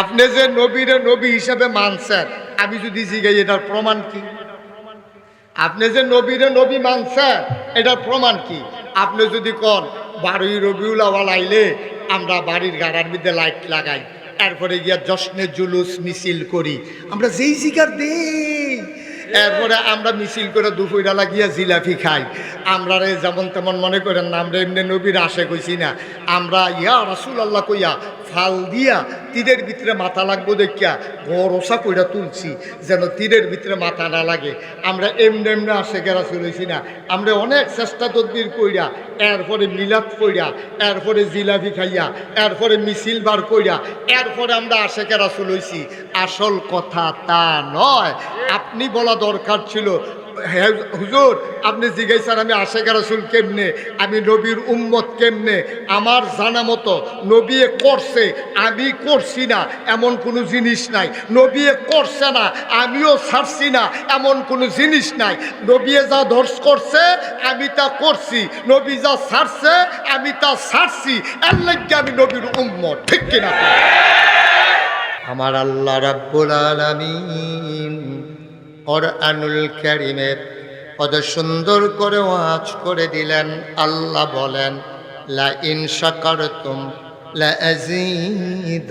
আপনি যে নবীর নবী হিসাবে মানছেন, আমি যদি জিগাই, এটার প্রমাণ কি? আপনি যে নবীরে নবী মানছেন, এটার প্রমাণ কি? আপনি যদি কন, বারোই রবিউল আওয়াল আইলে আমরা বাড়ির গাড়ার মধ্যে লাইট লাগাই তারপরে গিয়া জশ্নে জুলুস মিছিল করি। আমরা যেই জিগার দেই এরপরে আমরা মিছিল করে দুপুরবেলা গিয়া জিলাপি খাই। আমরা রে যেমন তেমন মনে করেন না, আমরা এমনি নবীর আশে কইছি না। আমরা ইয়া রাসুল আল্লাহ কইয়া ফাল দিয়া তীরের ভিতরে মাথা লাগবো দেখিয়া গরসা কইরা তুলছি, যেন তীরের ভিতরে মাথা না লাগে। আমরা এমনি এমনি আসে গেরা চলেছি না। আমরা অনেক চেষ্টা তদবির কইরা, এরপরে মিলাদ কইরা, এরপরে জিলাপি খাইয়া, এরপরে মিছিল বার কইরা, এরপরে আমরা আসে গেরা চলেছি। আসল কথা তা নয়। আপনি বলা দরকার ছিল। হুজুর, আপনি জিজ্ঞাসা আমি আশেখ রাসুল কেমনে? আমি নবীর উম্মত কেমনে? আমার জানা মতো নবিয়ে করছে, আমি করছি না, এমন কোনো জিনিস নাই। নবিয়ে করছে না, আমিও ছাড়ছি না, এমন কোনো জিনিস নাই। নবিয়ে যা ধর্ষ করছে, আমি তা করছি। নবী যা ছাড়ছে, আমি তা ছাড়ছি। এর লাগে আমি নবীর উম্মত, ঠিক কিনা? আমার আল্লাহ রাব্বুল আলামিন কোরআনুল কারিমে কত সুন্দর করে ওয়াজ করে দিলেন। আল্লাহ বলেন লা ইন শাকারতুম লা আযীদান্নাকুম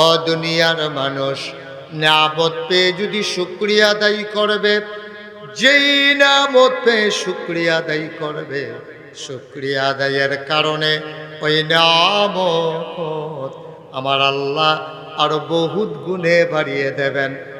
ও দুনিয়ার মানুষ, নিয়ামত পেয়ে যদি শুক্রিয়া আদায় করবে, যেই নামত পেয়ে শুক্রিয়া আদায় করবে, শুক্রিয়া আদায়ের কারণে ওই নামত আমার আল্লাহ আরও বহুত গুণে বাড়িয়ে দেবেন।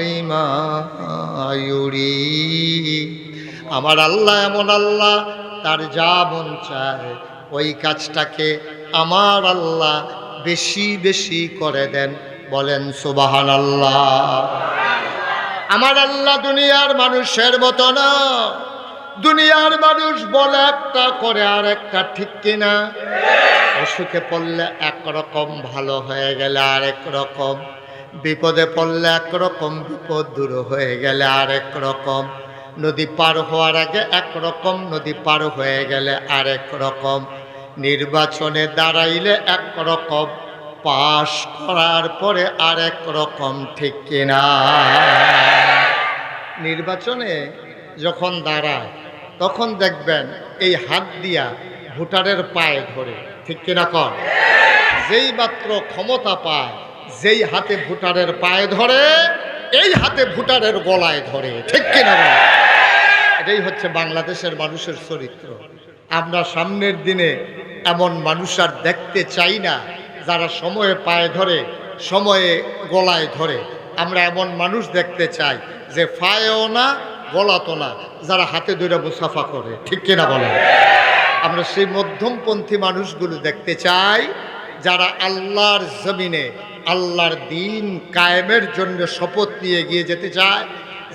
লিমা ইউরিদ। আমার আল্লাহ এমন আল্লাহ, তার যা মন চায়, ওই কাজটাকে আমার আল্লাহ বেশি বেশি করে দেন। বলেন সুবাহান আল্লাহ আমার আল্লাহ দুনিয়ার মানুষের মতো না। দুনিয়ার মানুষ বলে একটা, করে আর একটা ঠিক কিনা? অসুখে পড়লে একরকম, ভালো হয়ে গেলে আরেক রকম। বিপদে পড়লে একরকম বিপদ দূর হয়ে গেলে আরেক রকম। নদী পার হওয়ার আগে একরকম, নদী পার হয়ে গেলে আরেক রকম। নির্বাচনে দাঁড়াইলে একরকম, পাশ করার পরে আরেক রকম, ঠিক কিনা? নির্বাচনে যখন দাঁড়ায়, তখন দেখবেন এই হাত দিয়া ভোটারের পায়ে ধরে, ঠিক কিনা কর যেই মাত্র ক্ষমতা পায় যেই হাতে ভোটারের পায়ে ধরে, এই হাতে ভোটারের গলায় ধরে। ঠিক কিনা? এটাই হচ্ছে বাংলাদেশের মানুষের চরিত্র। আমরা সামনের দিনে এমন মানুষ আর দেখতে চাই না, যারা সময়ে পায়ে ধরে, সময়ে গলায় ধরে। আমরা এমন মানুষ দেখতে চাই যে ফায়েও না, গলাতো না, যারা হাতে ধরে মুসাফা করে। ঠিক কিনা বলে? আমরা সেই মধ্যমপন্থী মানুষগুলো দেখতে চাই যারা আল্লাহর জমিনে আল্লাহর দিন কায়েমের জন্য শপথ নিয়ে গিয়ে যেতে চায়।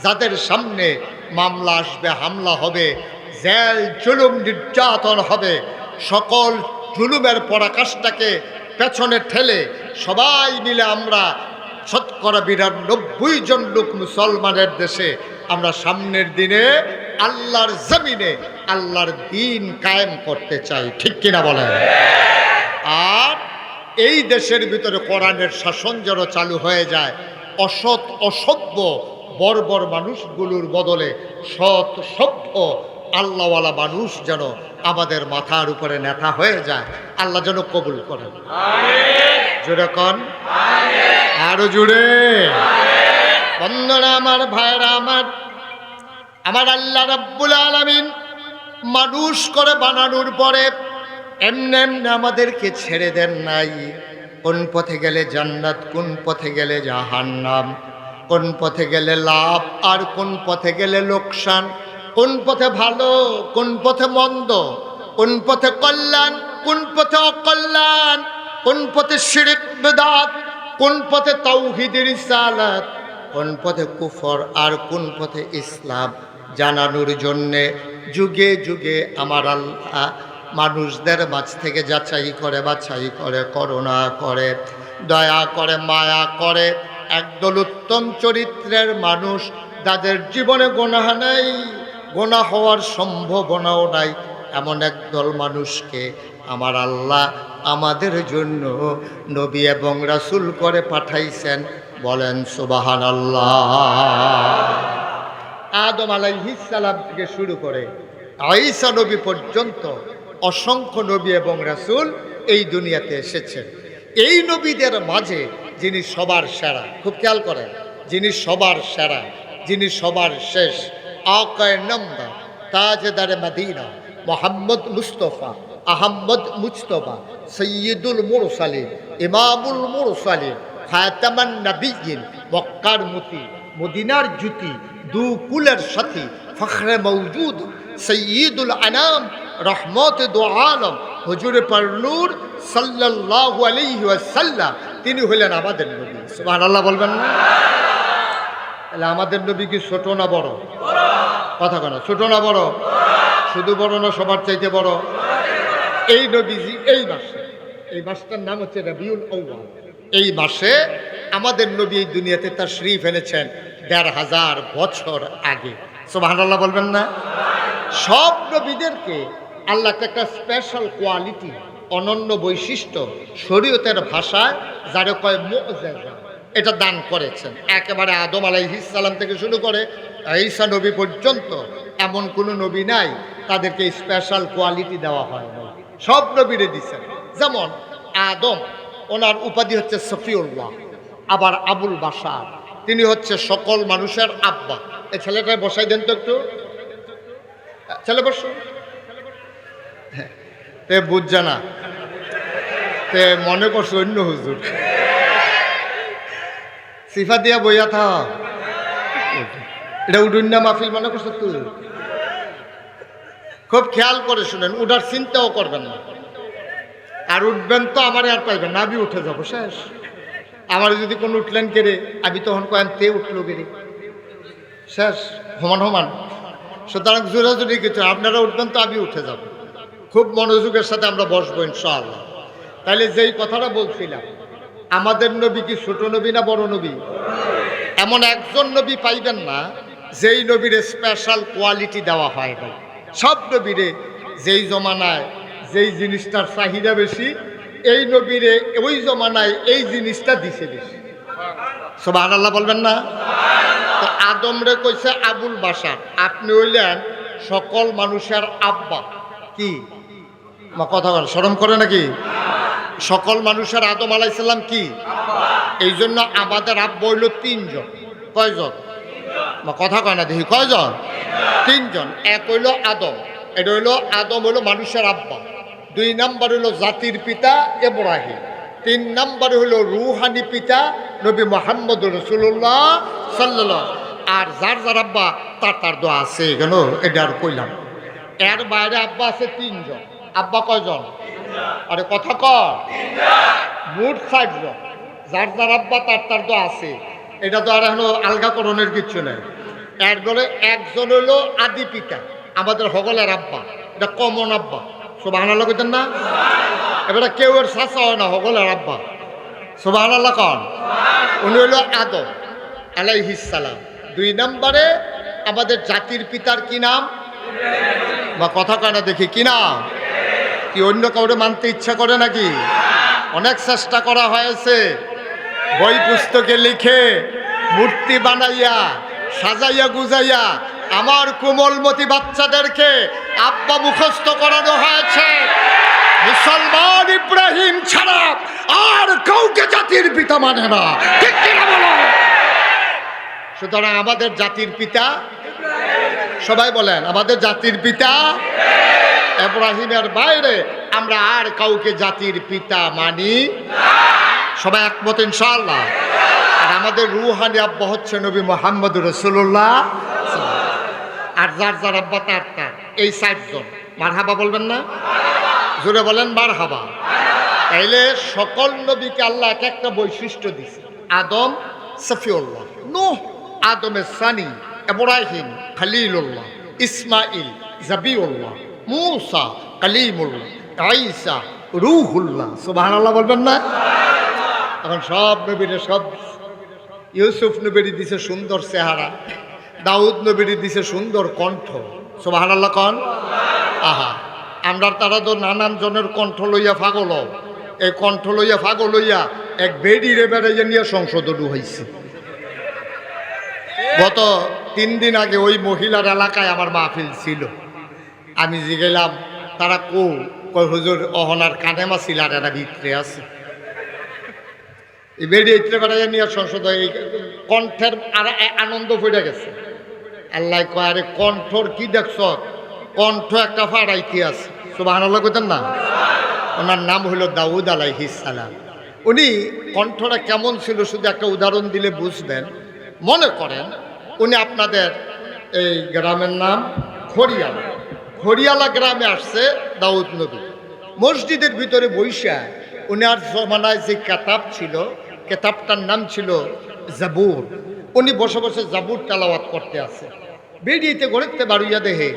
যাদের সামনে মামলা আসবে, হামলা হবে, জেল, জুলুম, নির্যাতন হবে, সকল জুলুমের পরাকাশটাকে পেছনে ঠেলে সবাই মিলে আমরা শতকরা বিরানব্বই জন লোক মুসলমানের দেশে, আমরা সামনের দিনে আল্লাহর জমিনে আল্লাহর দিন কায়েম করতে চাই। ঠিক কিনা বলেন? আর এই দেশের ভিতরে কোরআনের শাসন যেন চালু হয়ে যায় অসৎ অসভ্য বর্বর মানুষগুলোর বদলে সৎ সভ্য আল্লাহওয়ালা মানুষ যেন আমাদের মাথার উপরে নেতা হয়ে যায়। আল্লাহ যেন কবুল করেন। জোরে কন। আরও জুড়ে বন্ধনা আমার ভাইরা আমার আমার আল্লাহ রাব্বুল আলামিন মানুষ করে বানানোর পরে এমনি এমনি আমাদেরকে ছেড়ে দেন নাই কোন পথে গেলে জান্নাত কোন পথে গেলে জাহান্নাম কোন পথে গেলে লাভ আর কোন পথে গেলে লোকসান কোন পথে ভালো কোন পথে মন্দ কোন পথে কল্যাণ কোন পথে অকল্যাণ কোন পথে শিরিক বেদাত কোন পথে তাওহিদের রিসালাত কোন পথে কুফর আর কোন পথে ইসলাম জানানোর জন্যে যুগে যুগে আমার আল্লাহ মানুষদের মাঝ থেকে যাচাই করে, বাছাই করে, করুণা করে, দয়া করে, মায়া করে। একদল উত্তম চরিত্রের মানুষ যাদের জীবনে গোনা নাই গোনা হওয়ার সম্ভাবনাও নাই। এমন একদল মানুষকে আমার আল্লাহ আমাদের জন্য নবী এবং রাসুল করে পাঠাইছেন। বলেন সুবাহান আল্লাহ আদম আলাইহিসালাম থেকে শুরু করে আইসা নবী পর্যন্ত অসংখ্য নবী এবং রাসুল এই দুনিয়াতে এসেছেন। এই নবীদের মাঝে যিনি সবার সেরা, খুব খেয়াল করেন, যিনি সবার সেরা, যিনি সবার শেষ, আকায় নন্দা তাজদারে Medina, Muhammad Mustafa, Ahmad Mustafa সৈয়দুল মুরসালিন ইমামুল মুরসালিন খাতামান নবীন মক্কার মতি, মদিনার জুতি দু কুলের সাথী, ফখরে মৌজুদ সৈয়দুল আনাম রহমত দো আলম, হুজুর পারনুর সাল্লাল্লাহু আলাইহি ওয়াসাল্লাম, তিনি হলেন আমাদের নবী। সুবহানাল্লাহ বলবেন না? তাহলে আমাদের নবী কি ছোট না বড়? কথা কেন ছোট না বড়? শুধু বড় না সবার চাইতে বড়? এই নবীজি, এই মাসে, এই মাসটার নাম হচ্ছে রবিউল আউয়াল। এই মাসে আমাদের নবী এই দুনিয়াতে তার শরীফ এনেছেন দেড় হাজার বছর আগে। সুবহানাল্লাহ বলবেন না? সব নবীদেরকে আল্লাহ একটা স্পেশাল কোয়ালিটি অনন্য বৈশিষ্ট্য শরীয়তের ভাষায় যারা কয় মুআজিজা এটা দান করেছেন। একেবারে আদম আলাই আলাইহিসাল্লাম থেকে শুরু করে ঈসা নবী পর্যন্ত এমন কোনো নবী নাই তাদেরকে স্পেশাল কোয়ালিটি দেওয়া হয় না সব নবীরে দিচ্ছেন যেমন আদম ওনার উপাধি হচ্ছে সফিউল্লাহ আবার আবুল বাসার তিনি হচ্ছে সকল মানুষের আব্বা। এই ছেলেটা বসাই দেন তো একটু। ছেলে বসো হ্যাঁ, তে বুঝছে না। তে মনে করছ অন্য হুজুর। সিফা দিয়া বইয়া থা এটা উডুন্না মাহফিল মনে করছ তুই? খুব খেয়াল করে শুনেন উঠার চিন্তাও করবেন না। আর উঠবেন তো আমার আর পাইবেন না আমি উঠে যাব, শেষ। আমার যদি কোনো উঠলেন কেড়ে আমি তখন কয়েন তে উঠল কেড়ে শেষ সমান সমান সুতরাং জোরে জোরে কিছু আপনারা উঠবেন তো আমি উঠে যাব। খুব মনোযোগের সাথে আমরা বসবো ইনশাআল্লাহ। তাহলে যেই কথাটা বলছিলাম, আমাদের নবী কি ছোট নবী না বড় নবী? এমন একজন নবী পাইবেন না, যেই নবীর স্পেশাল কোয়ালিটি দেওয়া হয় না সব নবীরে যেই জমানায় যেই জিনিসটার চাহিদা বেশি, এই নবীরে ওই জমানায় এই জিনিসটা দিছে বেশি। সব আল্লাহ বলবেন না? তো আদমরে কইছে আবুল বাসার আপনি হইলেন সকল মানুষের আব্বা। কি? মা, কথা বল, শরম করে নাকি? সকল মানুষের আদম আলাইসাল্লাম কি? এই জন্য আমাদের আব্বা হইল তিনজন। কয়জন? মা, কথা কয় না দেখি, কয়জন? তিনজন। এক হইল আদম, এটা হইল আদম হইল মানুষের আব্বা। দুই নাম্বার হইল জাতির পিতা এব্রাহিম তিন নাম্বার হইল রুহানি পিতা নবী মোহাম্মদ রসুল্লাহ সাল্লাহ আর যার যার আব্বা, তার তার দোয়া আছে, কেন? এটা আর কইলাম এর বাইরে আব্বা আছে তিনজন। আব্বা কয়জন? আরে কথা কর মোট ষাটজন যার যার আব্বা, তার তার তো আছে। এটা তো আর এখনও আলগাকরণের কিচ্ছু নেই। এর দলে একজন হইল আদি পিতা আমাদের হগলের আব্বা। এটা কমন আব্বা। সবাহ কইতেন না? এবারে কেউ এর শাসা হয় না, হগলের আব্বা। সবাহ কন। উনি হইল আদম আলাইহিসালাম দুই নম্বরে আমাদের জাতির পিতার কি নাম? বা কথা কয় না দেখি, কি নাম? কি অন্য কাউরে মানতে ইচ্ছা করে নাকি? অনেক চেষ্টা করা হয়েছে। বই পুস্তকে লিখে মূর্তি বানাইয়া, সাজাইয়া, গুজাইয়া আমার কোমলমতি বাচ্চাদেরকে আব্বা মুখস্থ করানো হয়েছে। মুসলমান ইব্রাহিম ছাড়া আর কাউকে জাতির পিতা মানে না। ঠিক বলো? সুতরাং আমাদের জাতির পিতা সবাই বলেন, আমাদের জাতির পিতা এব্রাহিমের বাইরে আমরা আর কাউকে জাতির পিতা মানি সবাই একমত ইনশাআল্লাহ। আর আমাদের রুহানি আব্বা হচ্ছে নবী মোহাম্মদ রসুল্লাহ আর যার যার আব্বা, তার তার। এই ষাটজন মার হাবা বলবেন না? জোরে বলেন বার হাবা তাইলে সকল নবীকে আল্লাহ এক একটা বৈশিষ্ট্য দিছে। আদম সফিউল্লাহ, নুহ আদমের সানি, ইব্রাহিম খালিলুল্লাহ ইসমাইল জাবিউল্লাহ। মুসা কালিমুল্লাহ আইসা রুহুল্লাহ। সুবহানাল্লাহ বলবেন না? এখন সব নবীরে সব ইউসুফ নবীর দিছে সুন্দর চেহারা, দাউদ নবীর দিছে সুন্দর কণ্ঠ। সুবহানাল্লাহ কন? আহা, আমরা তারা তো নানান জনের কণ্ঠ লইয়া পাগল। এই কণ্ঠ লইয়া পাগল লইয়া এক বেডিরে বেড়াইয়া নিয়ে সংসদও হয়েছে গত তিন দিন আগে ওই মহিলার এলাকায় আমার মাহফিল ছিল। আমি যে গেলাম, তারা কো কই হুজুর, অহনার কানেমা এরা ভিতরে আছে। বেরিয়ে ইত্রে বেড়াইয়া নিয়ে সংসদ কণ্ঠের আর আনন্দ ফুটে গেছে। আল্লাহ কয়, আরে কণ্ঠর কি দেখছ? কণ্ঠ একটা ফাড়াইতে আছে। সুবাহ কইতেন না? ওনার নাম হলো দাউদ আলাইহিস সালাম। উনি কণ্ঠটা কেমন ছিল শুধু একটা উদাহরণ দিলে বুঝবেন। মনে করেন, উনি আপনাদের এই গ্রামের নাম খড়িয়ালা। খড়িয়ালা গ্রামে আসছে দাউদ নবী। মসজিদের ভিতরে বৈশা উনার জমানায় যে কেতাব ছিল, কেতাবটার নাম ছিল জাবুর। উনি বসে বসে জাবুর তেলাওয়াত করতে আছে বেরিয়েতে গড়েতে বাড়ুইয়া দেহে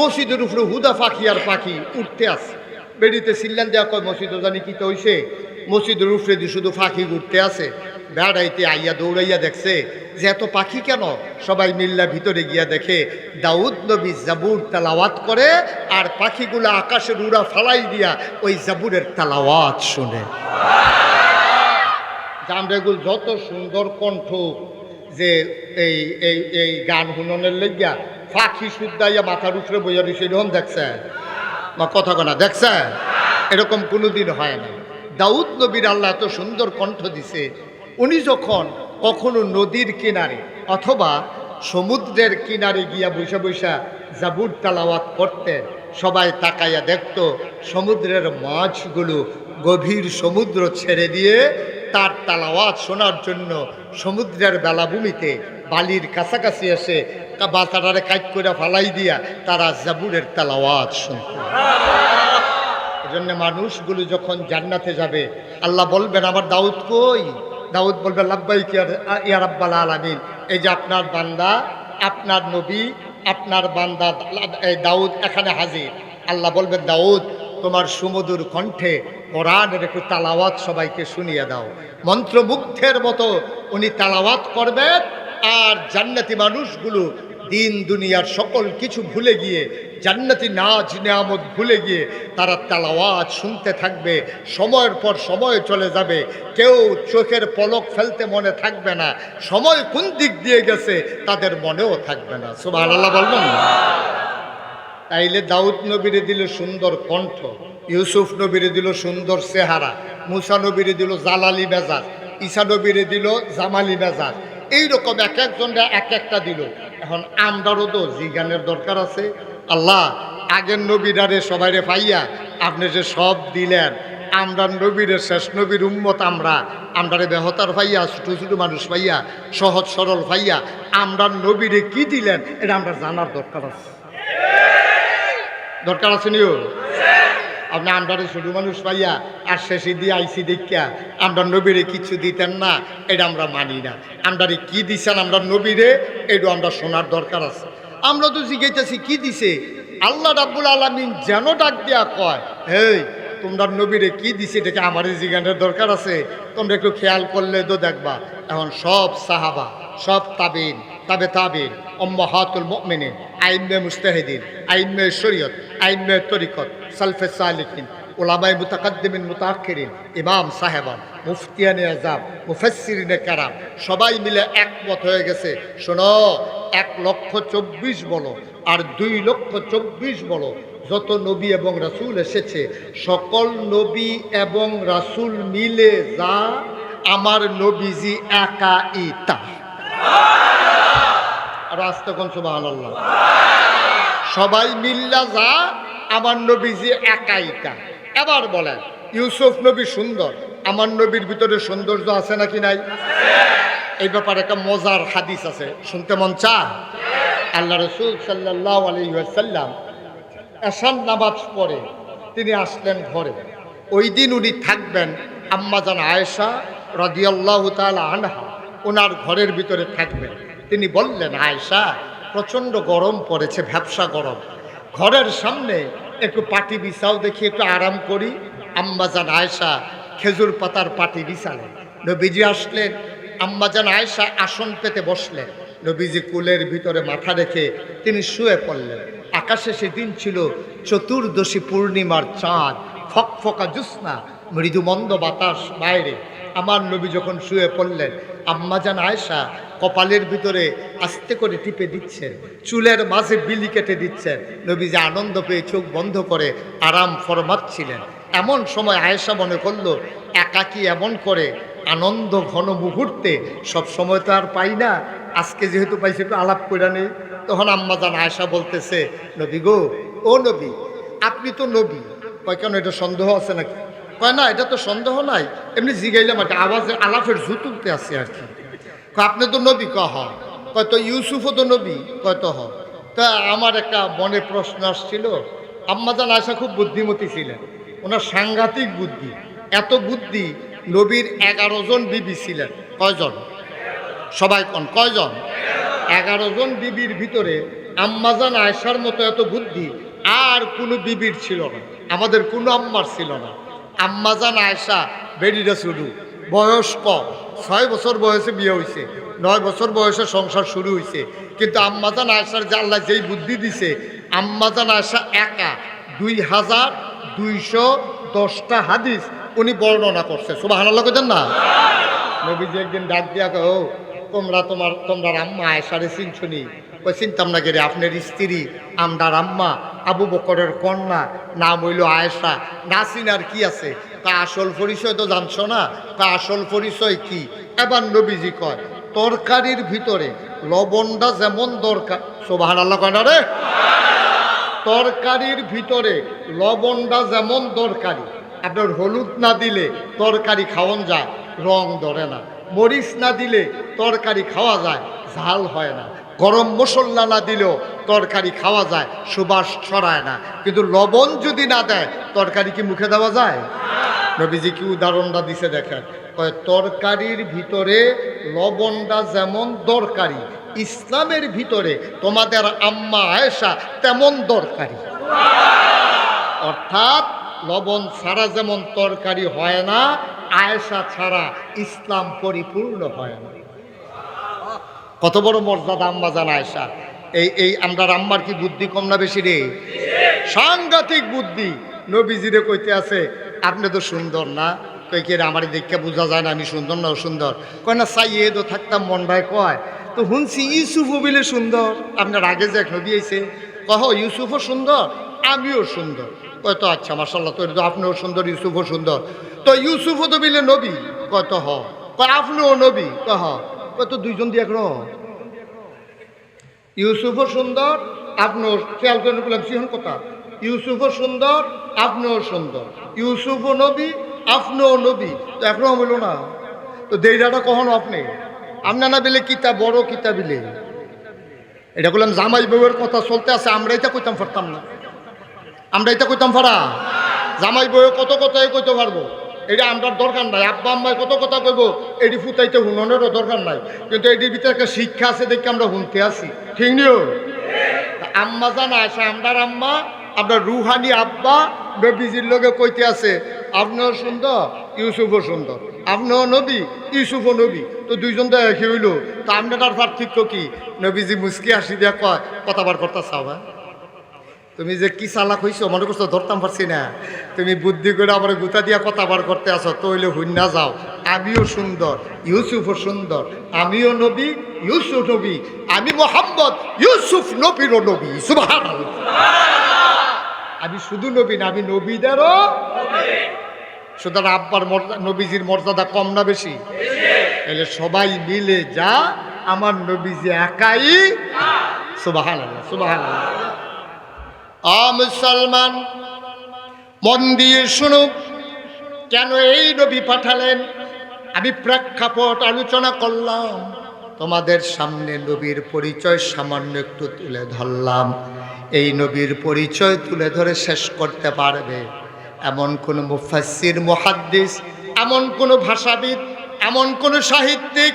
মসজিদের উপরে হুদা পাখি আর পাখি উঠতে আছে বেরিয়েতে সিল্লান দেওয়া কয়, মসজিদ জানি কি তো হইছে মসজিদের উপরে শুধু পাখি উঠতে আছে বেড়াইতে আইয়া দৌড়াইয়া দেখছে যে এত পাখি কেন? সবাই মিল্লা ভিতরে গিয়া দেখে, দাউদ নবী জাবুর তালাওয়াত করে আর পাখিগুলো আকাশের উড়া ফালাই দিয়া ওই জাবুরের তালাওয়াত শুনে। জামরেগুল যত সুন্দর কণ্ঠ যে এই এই এই গান হুননের লেগিয়া পাখি শুদ্ধাইয়া মাথার উপরে বইয়া রয়েছে এরকম দেখছে। বা কথা কনা দেখছে? এরকম কোনোদিন হয় না দাউদ নবীর আল্লাহ এত সুন্দর কণ্ঠ দিছে উনি যখন কখনো নদীর কিনারে অথবা সমুদ্রের কিনারে গিয়া বৈশা বৈশা জাবুর তালাওয়াত করতেন, সবাই তাকাইয়া দেখত সমুদ্রের মাছগুলো গভীর সমুদ্র ছেড়ে দিয়ে তার তালাওয়াত শোনার জন্য সমুদ্রের বেলাভূমিতে বালির কাছাকাছি এসে বাতাটারে কাজ করে ফালাই দিয়া তারা জাবুরের তালাওয়াত শুনত। এজন্য মানুষগুলো যখন জান্নাতে যাবে, আল্লাহ বলবেন, আমার দাউদ কই? দাউদ বলবে লাব্বাই ইয়া রাব্বাল আলামিন। এই যে আপনার বান্দা, আপনার নবী, আপনার বান্দা এই দাউদ এখানে হাজির। আল্লাহ বলবেন দাউদ, তোমার সুমধুর কণ্ঠে কোরআনের একটু তালাওয়াত সবাইকে শুনিয়ে দাও। মন্ত্রমুগ্ধের মতো উনি তালাওয়াত করবেন, আর জান্নাতি মানুষগুলো দিন দুনিয়ার সকল কিছু ভুলে গিয়ে জান্নাতি নাচ নিয়ামত ভুলে গিয়ে তারা তালাওয়াজ শুনতে থাকবে, সময়ের পর সময় চলে যাবে। কেউ চোখের পলক ফেলতে মনে থাকবে না। সময় কোন দিক দিয়ে গেছে তাদের মনেও থাকবে না। সুবাহ আল্লাহ বলবেন তাইলে দাউদ নবীরে দিল সুন্দর কণ্ঠ, ইউসুফ নবীরে দিল সুন্দর চেহারা, মুসা নবীরে দিল জালালি মেজাজ, ঈসা নবীরে দিল জামালি মেজাজ। এইরকম এক একজনরা এক একটা দিল। এখন আমরারও তো জিজ্ঞানের দরকার আছে আল্লাহ, আগের নবীরারে সবাইরে পাইয়া আপনি যে সব দিলেন, আমরা নবীরের শেষ নবীর উম্মত আমরা, আমরারে বেহতার পাইয়া, ছোটো ছোটো মানুষ পাইয়া, সহজ সরল পাইয়া, আমরা নবীরে কি দিলেন, এটা আমরা জানার দরকার আছে। দরকার আছে নিও? আপনি আমরা ছোট মানুষ পাইয়া আর শেষে দিয়ে আইসি দেখিয়া, আমরা নবীরে কিছু দিতেন না, এটা আমরা মানি না। আমরা কি দিছেন আমরা নবীরে, এটা আমরা শোনার দরকার আছে। আমরা তো জিজ্ঞাসি, কি দিছে? আল্লাহ রাব্বুল আলমিন যেন ডাক দিয়া কয়, হেই, তোমরা নবীরে কি দিছে? এটাকে আমার জিজ্ঞানের দরকার আছে? তোমরা একটু খেয়াল করলে তো দেখবা, এখন সব সাহাবা, সব তাবিন, তাবে তাবিন অম্মাহাতুল মুমিনিন, আইম্মে মুস্তাহিদিন, আইম্মে শরীয়ত, আইম্মে তরিকত, সালফে সালিকিন ওলামাই মুতাকাদ্দিমিন মুতাক্ষিরিন ইমাম সাহেবান মুফতিয়ানে আজাম মুফাসসিরিনে কারাম, সবাই মিলে একমত হয়ে গেছে। শোনো, এক লক্ষ চব্বিশ বলো আর দুই লক্ষ চব্বিশ বলো, যত নবী এবং রাসূল এসেছে, সকল নবী এবং রাসূল মিলে যা, আমার নবীজি একা ইতা। কোন সুবাহ সবাই মিল্লা যা, আমার নবীজি একাইটা এবার বলেন। ইউসুফ নবী সুন্দর, আমার নবীর ভিতরে সৌন্দর্য আছে নাকি নাই? এই ব্যাপারে একটা মজার হাদিস আছে, শুনতে মন চা আল্লাহ রসুল সাল্লাহ আলহিহাসাল্লাম এসান নামাজ পড়ে, তিনি আসলেন ঘরে। ওই দিন উনি থাকবেন আম্মাজান আয়েশা রদিয়াল্লাহ তাল আনহা, ওনার ঘরের ভিতরে থাকবেন। তিনি বললেন, আয়েশা, প্রচণ্ড গরম পড়েছে ভ্যাবসা গরম। ঘরের সামনে একটু পাটি বিছাও দেখি, একটু আরাম করি। আম্মাজান আয়সা খেজুর পাতার পাটি বিছালেন। নবীজি আসলেন, আম্মাজান আয়সা আসন পেতে বসলেন। নবীজি কুলের ভিতরে মাথা রেখে তিনি শুয়ে পড়লেন। আকাশে সেদিন ছিল চতুর্দশী পূর্ণিমার চাঁদ, ফকফকা জ্যোৎস্না মৃদু মন্দ বাতাস বাইরে। আমার নবী যখন শুয়ে পড়লেন, আম্মাজান আয়সা কপালের ভিতরে আস্তে করে টিপে দিচ্ছেন, চুলের মাঝে বিলি কেটে দিচ্ছেন। নবী যে আনন্দ পেয়ে চোখ বন্ধ করে আরাম ফরমাচ্ছিলেন। এমন সময় আয়েশা মনে করল একাকি এমন করে আনন্দ ঘন মুহূর্তে? সব সময় তো আর পাই না, আজকে যেহেতু পাইছি একটু আলাপ করে নেই। তখন আম্মাজান আয়েশা বলতেছে, নবী গো, ও নবী, আপনি তো নবী। কয়, কেন এটা সন্দেহ আছে নাকি? কয়, না, এটা তো সন্দেহ নাই। এমনি জিগাইলাম কি আওয়াজের আলাপের জু তুলতে আসছে আর কি। আপনি তো নবী ক হ কয়, তো ইউসুফও তো নবী? কয়, তো হ। তা আমার একটা মনে প্রশ্ন আসছিল। আম্মাজান আয়সা খুব বুদ্ধিমতী ছিলেন। ওনার সাংঘাতিক বুদ্ধি। এত বুদ্ধি নবীর এগারো জন বিবি ছিলেন। কয়জন? সবাই কন? কয়জন? এগারো জন বিবির ভিতরে আম্মাজান আয়সার মতো এত বুদ্ধি আর কোনো বিবির ছিল না। আমাদের কোনো আম্মার ছিল না। আম্মাজান আয়সা বেডিটা শুরু বয়স কম। ছয় বছর বয়সে বিয়ে হয়েছে নয় বছর বয়সে সংসার শুরু হয়েছে কিন্তু আম্মাজান আয়সার যে আল্লাহ যেই বুদ্ধি দিছে আম্মাজান আয়সা একা। দুই হাজার দুইশো দশটা হাদিস উনি বর্ণনা করছে। সুবাহ কেন না? নবীজি একদিন ডাক দিয়া ও, তোমরা তোমার, তোমরা আম্মা আয়সারে চিনছুনি ওই চিনতাম না গেরে আপনার স্ত্রী আমদার আম্মা, আবু বকরের কন্যা, নাম হইল আয়েশা। না চিনার কি আছে? তা আসল পরিচয় তো জানছো না? তা আসল পরিচয় কি? এবার নবীজি কয়, তরকারির ভিতরে লবণটা যেমন দরকার সোবাহান আল্লাহ কয় না রে? তরকারির ভিতরে লবণটা যেমন দরকারি, আপনার হলুদ না দিলে তরকারি খাওয়ান যায়, রং ধরে না। মরিচ না দিলে তরকারি খাওয়া যায়, ঝাল হয় না। গরম মশলা না দিলেও তরকারি খাওয়া যায়, সুবাস ছড়ায় না। কিন্তু লবণ যদি না দেয়, তরকারি কি মুখে দেওয়া যায়? নবীজি কি উদাহরণটা দিছে দেখেন। তরকারির ভিতরে লবণটা যেমন দরকারি, ইসলামের ভিতরে তোমাদের আম্মা আয়েশা তেমন দরকারি। অর্থাৎ লবণ ছাড়া যেমন তরকারি হয় না, আয়েশা ছাড়া ইসলাম পরিপূর্ণ হয় না। কত বড় মর্যাদা আম্মা জান আয়েশা? এই এই আমরা আম্মার কি বুদ্ধি কম না বেশি রে? সাংঘাতিক বুদ্ধি। নবীজিরে কইতে আছে, আপনি তো সুন্দর না? কই কে আমার দেখে বোঝা যায় না আমি সুন্দর না সুন্দর কয় না চাইয়ে তো থাকতাম মনটায় কয়, তো শুনছি ইউসুফও বিলে সুন্দর। আপনার আগে যে এক নবী আইছে, কহ, ইউসুফও সুন্দর, আমিও সুন্দর। কয়, তো আচ্ছা মার্শাল্লাহ তো তো আপনিও সুন্দর, ইউসুফও সুন্দর। তো ইউসুফও তো বিলে নবী। কয়, তো হ। কয়, আপনিও নবী। কয় তো দুইজন দিয়ে এক ইউসুফও সুন্দর, আপনিও খেয়াল করে বললাম সিহন কথা। ইউসুফও সুন্দর, আপনিও সুন্দর। ইউসুফও নবী, আপনিও নবী। তো এখনও বলল না। তো দেইরাটা কখনো আপনি? আপনার বেলে কিতা বড়, কিতা বিলে? এটা বললাম জামাই বউয়ের কথা চলতে আছে আমরা এটা কইতাম ফারতাম না। আমরা এটা কইতাম পারা জামাই বউয়ে কত কথাই কইতে পারব? এটা আমরা দরকার নাই। আব্বা আম্মায় কত কথা কইব, এটি ফুটাইতে হুননেরও দরকার নাই। কিন্তু এটির ভিতরে একটা শিক্ষা আছে, দেখে আমরা শুনতে আসি ঠিক নিও আম্মা জানা আছে, আমরার আম্মা আপনার রুহানি আব্বা নবীজির লোকে কইতে আছে, আপনিও সুন্দর, ইউসুফও সুন্দর। আপনিও নবী, ইউসুফও নবী। তো দুইজন তো একই হইল? তা আপনার পার্থক্য কি? নবীজি মুসকি হাসি দিয়া কয় কথাবার কথা চাও হ্যাঁ? তুমি যে কি চালাক হইছো, মনে করছ ধরতাম পারছি না। তুমি বুদ্ধি করে আমার গুতা দিয়া কথা বার করতে আসো তইলে হুন্না যাও। আমিও সুন্দর, ইউসুফও সুন্দর, আমিও নবী, ইউসুফ নবী, আমি মোহাম্মদ, ইউসুফ নবীরও নবী, সুবহানাল্লাহ। আমি শুধু নবী না, আমি নবীদেরও সুতরাং আব্বার মর্যাদা নবীজির মর্যাদা কম না বেশি? এলে সবাই মিলে যা, আমার নবীজি একাই। সুবাহান সুবাহান মুসলমান, মন দিয়ে শুনুক কেন এই নবী পাঠালেন? আমি প্রেক্ষাপট আলোচনা করলাম, তোমাদের সামনে নবীর পরিচয় সামান্য একটু তুলে ধরলাম। এই নবীর পরিচয় তুলে ধরে শেষ করতে পারবে। এমন কোন মুফাসির মুহাদ্দিস, এমন কোন ভাষাবিদ, এমন কোন সাহিত্যিক,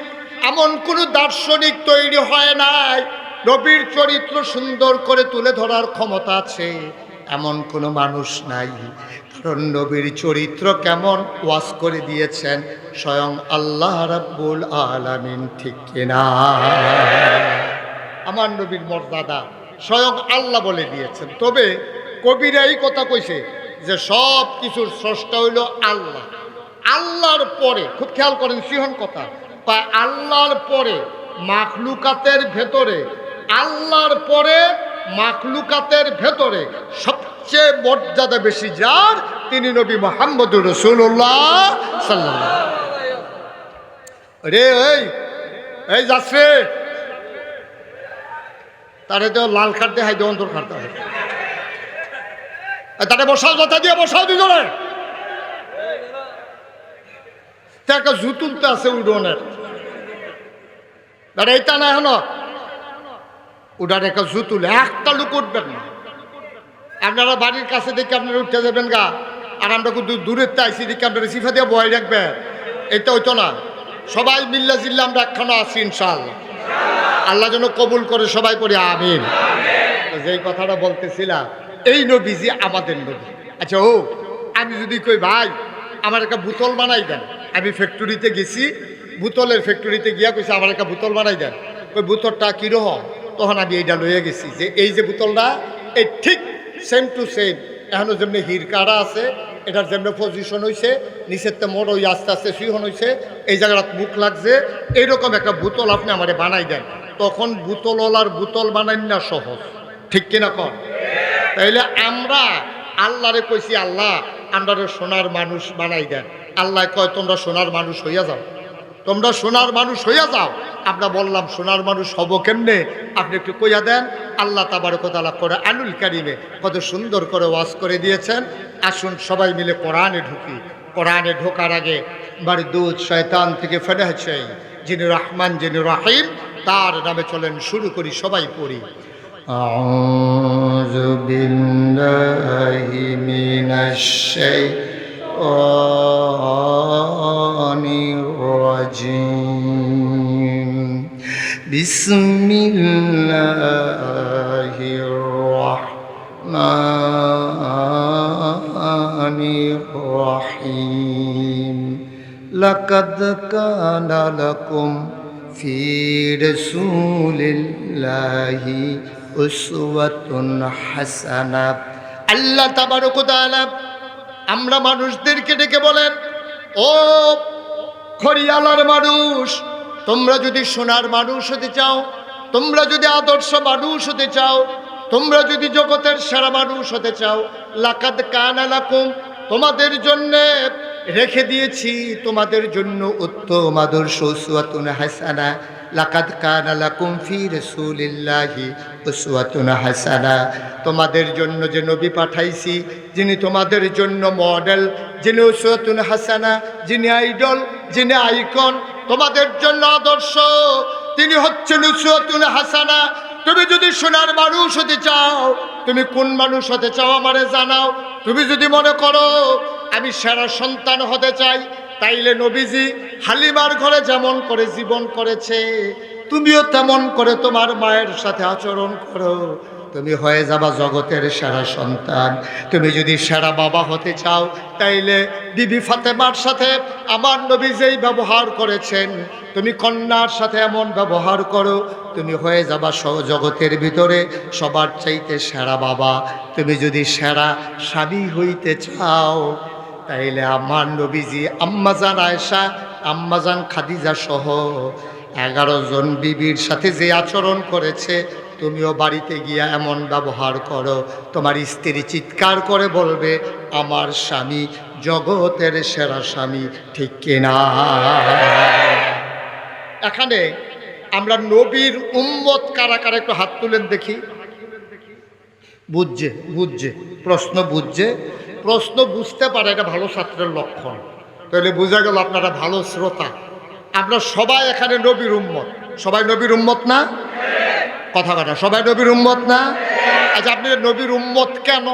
এমন কোনো দার্শনিক তৈরি হয় নাই। নবীর চরিত্র সুন্দর করে তুলে ধরার ক্ষমতা আছে, এমন কোনো মানুষ নাই। কারণ নবীর চরিত্র কেমন? ওয়াজ করে দিয়েছেন, স্বয়ং আল্লাহ রাব্বুল আলামিন, ঠিক কিনা? আমার নবীর মর্যাদা স্বয়ং আল্লাহ বলে দিয়েছেন। তবে কবিরা এই কথা কইছে যে সব কিছুর স্রষ্টা হইল আল্লাহ। আল্লাহর পরে, খুব খেয়াল করেন সিহন কথা, বা আল্লাহর পরে মাখলুকাতের ভেতরে আল্লাহর পরে মাকলুকাতের ভেতরে সবচেয়ে মর্যাদা বেশি যার? তিনি নবী মোহাম্মদুর রসুল্লাহ সাল্লাহ রে এই এই যাচ্ছে তারে তো লাল কার্ড দিয়ে হাইতে অন্তর হবে এ, তারে বসাও কথা দিয়ে বসাও দুজনে। একটা জুতুল তো আছে উডনের। এইটা না এখন। উডার একটা জুতুল একটা লোক উঠবেন না। আপনারা বাড়ির কাছে দেখে আপনারা উঠতে যাবেন গা। আর আমরা কিন্তু দূরের তাইছি দেখে আপনারা সিফা দিয়ে বয় রাখবেন এটা হইতো না। সবাই মিল্লা জিল্লা আমরা একখানো আছি ইনশাআল্লাহ। আল্লাহ যেন কবুল করে সবাই করে, আমিন। যেই কথাটা বলতেছিলাম, এই নবীজি আমাদের নবী। আচ্ছা ও, আমি যদি কই, ভাই, আমার একটা বোতল বানাই দেন। আমি ফ্যাক্টরিতে গেছি, বোতলের ফ্যাক্টরিতে গিয়া কইছে, আমার একটা বোতল বানাই দেন। ওই বোতলটা কী কীরকম তখন আমি এইটা লইয়া গেছি যে এই যে বোতলটা, এই ঠিক সেম টু সেম এখনও যেমনি হির হিরকাড়া আছে, এটার যেমনি পজিশন হয়েছে নিচের তো মোড় ওই আস্তে আস্তে সুইহন হয়েছে এই জায়গাটা মুখ লাগছে। এইরকম একটা বোতল আপনি আমারে বানাই দেন। তখন বোতলওয়ালার বোতল বানাই না সহজ। ঠিক কিনা কর তাইলে আমরা আল্লাহরে কইছি, আল্লাহ আমরা সোনার মানুষ বানাই দেন। আল্লাহ কয়, তোমরা সোনার মানুষ হইয়া যাও। তোমরা সোনার মানুষ হইয়া যাও। আমরা বললাম সোনার মানুষ হব কেমনে আপনি একটু কইয়া দেন আল্লাহ তাবারকতালা করে আনুল কারিমে কত সুন্দর করে ওয়াজ করে দিয়েছেন আসুন সবাই মিলে কোরআনে ঢুকি কোরআনে ঢোকার আগে বাড়ি দুধ শয়তান থেকে ফেলে চাই যিনি রহমান যিনি রাহিম তার নামে চলেন শুরু করি সবাই পড়ি أعوذ بالله من الشيطان الرجيم بسم الله الرحمن الرحيم لقد كان لكم في رسول الله أسوة حسنة আল্লাহ তাবারক ওয়া তাআলা আমরা মানুষদেরকে ডেকে বলেন ও খড়িয়ালার মানুষ তোমরা যদি সোনার মানুষ হতে চাও, তোমরা যদি আদর্শ মানুষ হতে চাও, তোমরা যদি জগতের সেরা মানুষ হতে চাও, লাকাদ কানা লাকুম, তোমাদের জন্য রেখে দিয়েছি তোমাদের জন্য উত্তম আদর্শ উসওয়াতুন হাসানা। লাকাদ কানা লাকুম ফি রাসূলিল্লাহি উসওয়াতুন হাসানা। তোমাদের জন্য যে নবী পাঠাইছি, যিনি তোমাদের জন্য মডেল, যিনি উসওয়াতুন হাসানা, যিনি আইডল, যিনি আইকন তোমাদের জন্য আদর্শ। তিনি হচ্ছেন উসওয়াতুন হাসানা। তুমি যদি সোনার মানুষ হতে চাও, তুমি কোন মানুষ হতে চাও আমারে জানাও। তুমি যদি মনে করো, আমি সেরা সন্তান হতে চাই, তাইলে নবীজি হালিমার ঘরে যেমন করে জীবন করেছে, তুমিও তেমন করে তোমার মায়ের সাথে আচরণ করো। তুমি হয়ে যাবা জগতের সেরা সন্তান। তুমি যদি সেরা বাবা হতে চাও, তাইলে বিবি ফাতেমার সাথে আমার নবী যেই ব্যবহার করেছেন, তুমি কন্যার সাথে এমন ব্যবহার করো, তুমি হয়ে যাবা জগতের ভিতরে সবার চাইতে সেরা বাবা। তুমি যদি সেরা স্বামী হইতে চাও, তাইলে আমার নবীজি আম্মাজান আয়সা আম্মাজান খাদিজা সহ এগারো জন বিবির সাথে যে আচরণ করেছে তুমিও বাড়িতে গিয়া এমন ব্যবহার করো। তোমার স্ত্রী চিৎকার করে বলবে, আমার স্বামী জগতের সেরা স্বামী, ঠিক কিনা এখানে আমরা নবীর উম্মত কারা কারা একটু হাত তুলেন দেখি। বুঝছে বুঝছে, প্রশ্ন বুঝছে। প্রশ্ন বুঝতে পারে, এটা ভালো ছাত্রের লক্ষণ। তাহলে বোঝা গেল আপনারা ভালো শ্রোতা। আমরা সবাই এখানে নবীর উম্মত। সবাই নবীর উম্মত না? কথা কথা সবাই নবীর উম্মত না? আচ্ছা আপনি নবীর উম্মত কেন?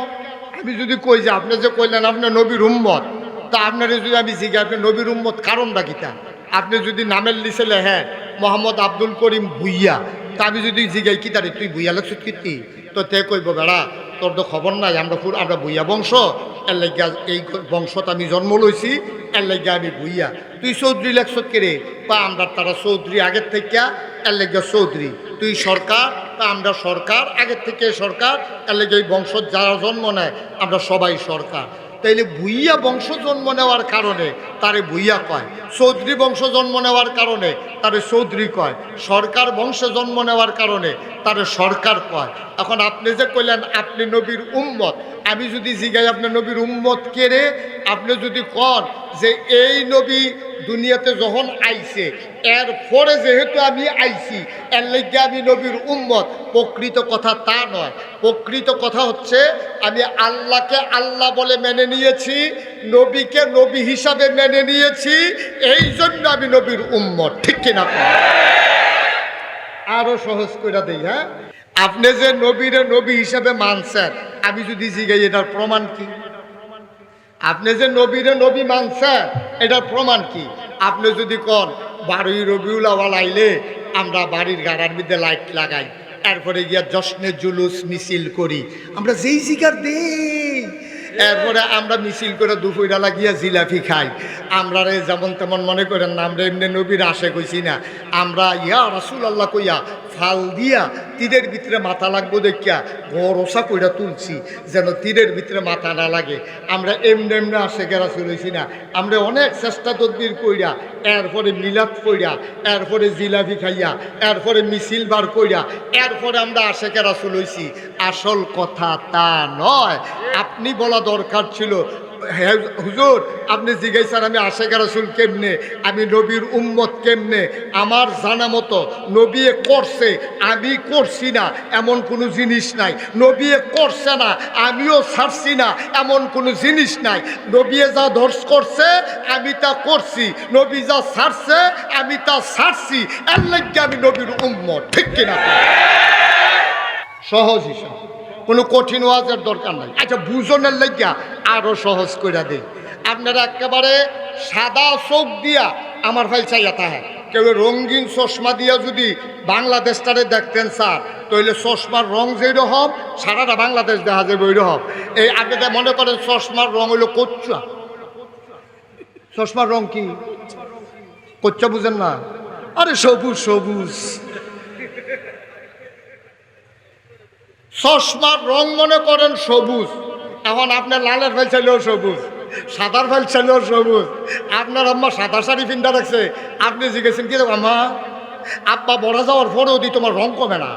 আমি যদি কই যে আপনি যে কইলেন আপনি নবীর উম্মত, তা আপনার যদি আমি জিজ্ঞাসা আপনি নবীর উম্মত কারণটা কিতা আপনি যদি নামের লিসে লেখেন, মোহাম্মদ আব্দুল করিম ভুইয়া, তা আমি যদি জিগাই কি তারে, তুই ভুইয়া লাগছিস কীর্তি তো? তে কইব, বেড়া, তোর তো খবর নাই, আমরা আমরা ভুইয়া বংশ এর লাগিয়া এই বংশত আমি জন্ম লইছি, এর লাগিয়া আমি ভুইয়া। তুই চৌধুরী লেখছত কে রে বা আমরা তারা চৌধুরী আগের থেকে এর লাগিয়া চৌধুরী। তুই সরকার তা আমরা সরকার আগের থেকে সরকার, এর লাগিয়া এই বংশ যারা জন্ম নেয়, আমরা সবাই সরকার। তাইলে ভুইয়া বংশ জন্ম নেওয়ার কারণে তারে ভুইয়া কয়। চৌধুরী বংশ জন্ম নেওয়ার কারণে তারে চৌধুরী কয়, সরকার বংশে জন্ম নেওয়ার কারণে তারে সরকার কয়। এখন আপনি যে কইলেন, আপনি নবীর উম্মত, আমি যদি জিগাই আপনি নবীর উম্মত কেড়ে আপনি যদি কন যে এই নবী দুনিয়াতে যখন আইছে, এর পরে যেহেতু আমি আইছি, এর লেগে আমি নবীর উম্মত। প্রকৃত কথা তা নয়। প্রকৃত কথা হচ্ছে, আমি আল্লাহকে আল্লাহ বলে মেনে নিয়েছি, নবীকে নবী হিসাবে মেনে নিয়েছি এই জন্য আমি নবীর উম্মত। ঠিক আরও সহজ করে দেই হ্যাঁ? আপনি যে নবীরে নবী হিসাবে মানছেন, আমি যদি জিগাই, এটার প্রমাণ কি? আপনি যে নবীরে নবী মানছেন, এটার প্রমাণ কি? আপনি যদি কন, বারোই রবিউল আওয়াল আইলে আমরা বাড়ির গাড়ার মধ্যে লাইট লাগাই, এরপরে গিয়া জশ্নে জুলুস মিছিল করি। আমরা যেই জিগার দেই, এরপরে আমরা মিছিল করে দুপুরা লাগিয়া জিলাপি খাই। আমরা রে যেমন তেমন মনে করেন না, আমরা এমনি নবীর আশে কইছি না। আমরা, ইয়া রাসুল আল্লাহ কইয়া, ফাল দিয়া তীরের ভিতরে মাথা লাগবো দেখিয়া গরসা কইরা তুলছি, যেন তীরের ভিতরে মাথা না লাগে। আমরা এমনি এমনি আসে গেরা চলেছি না। আমরা অনেক চেষ্টা তদবির কইরা, এরপরে মিলাদ কইরা, এরপরে জিলাপি খাইয়া, এরপরে মিছিল বার কইরা, এরপরে আমরা আশে গেরা চলেছি আসল কথা তা নয়। আপনি বলা দরকার ছিল হুজুর, আপনি জিজ্ঞাসা আমি আশেখ রসুল কেমনে? আমি নবীর উম্মত কেমনে? আমার জানা মতো নবিয়ে করছে, আমি করছি না, এমন কোনো জিনিস নাই। নবিয়ে করছে না, আমিও ছাড়ছি না, এমন কোনো জিনিস নাই। নবিয়ে যা ধর্ষ করছে, আমি তা করছি। নবী যা ছাড়ছে, আমি তা ছাড়ছি। এর লাগে আমি নবীর উম্মত, ঠিক কিনা? সহজ হিসাব। কোনো কঠিন ওয়াজের দরকার নাই। আচ্ছা বুঝনের লাগিয়া আরও সহজ করে দে আপনারা একেবারে সাদা চোখ দিয়া আমার ভাই চাইয়া তাহে কেউ রঙিন চশমা দিয়া যদি বাংলাদেশটারে দেখতেন, স্যার, তাহলে চশমার রং যেই রকম সারাটা বাংলাদেশ দেখা যাবে ওই রকম এই আগে মনে করেন চশমার রং হইল কচ্চা চশমার রং কি? কচ্চা বুঝেন না? আরে সবুজ সবুজ। চশমার রং মনে করেন সবুজ। এখন আপনার লালের ফেল ছেলেও সবুজ, সাদার ফেল ছেলেও সবুজ। আপনার আম্মা সাদা শাড়ি পিন্ডা রাখছে আপনি জিজ্ঞেসেন, কি আম্মা? আব্বা বড়া যাওয়ার পরেও দি তোমার রং কমে না।